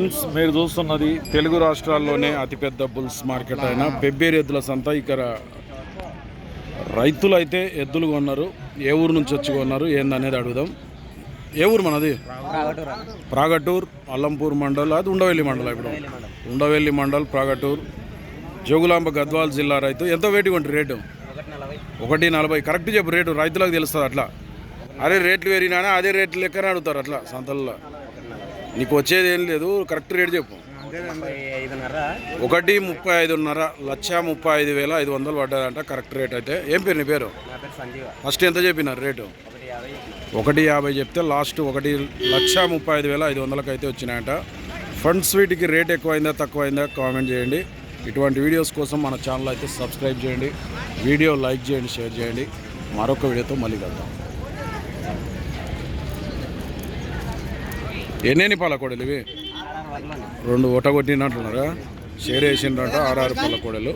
Friends, మీరు చూస్తున్నది తెలుగు రాష్ట్రాల్లోనే అతిపెద్ద బుల్స్ మార్కెట్ అయిన పెబ్బేరు ఎద్దుల సంత. ఇక్కడ రైతులు అయితే ఎద్దులు కొన్నారు ఏ ఊరు నుంచి వచ్చి కొన్నారు ఏందనేది అడుగుదాం. ఏ ఊరు మనది? ప్రాగటూర్ అల్లంపూర్ మండల్ అది ఉండవెల్లి మండలం ఇప్పుడు. ఉండవెల్లి మండల్ ప్రాగటూర్. జోగులాంబ గద్వాల్ జిల్లా రైతు. ఎంత వేటి కొంటారు రేటు? ఒకటి నలభై. కరెక్ట్ చెప్పు రేటు రైతులకు తెలుస్తుంది అట్లా. అరే రేట్లు పెరిగినా అదే రేట్లు లెక్కనే అడుగుతారు అట్లా సంతల్లో. నీకు వచ్చేది ఏం లేదు కరెక్ట్ రేట్ చెప్పు. ఒకటి ముప్పై ఐదున్నర లక్ష ముప్పై ఐదు వేల ఐదు వందలు పడ్డదంట కరెక్ట్ రేట్ అయితే. ఏం పేరు నీ పేరు? ఫస్ట్ ఎంత చెప్పినారు రేటు? ఒకటి యాభై చెప్తే లాస్ట్ ఒకటి లక్ష ముప్పై ఐదు వేల ఐదు వందలకు అయితే వచ్చినాయంట. ఫండ్స్ వీటికి రేట్ ఎక్కువైందా తక్కువైందా కామెంట్ చేయండి. ఇటువంటి వీడియోస్ కోసం మన ఛానల్ అయితే సబ్స్క్రైబ్ చేయండి. వీడియో లైక్ చేయండి షేర్ చేయండి. మరొక వీడియోతో మళ్ళీ కలుద్దాం. ఎన్నెన్ని పాల కోడలు ఇవి రెండు ఓట కొట్టినట్టున్నారా షేర్ వేసిండ్రంట ఆర్ఆర్ పాల కోడలు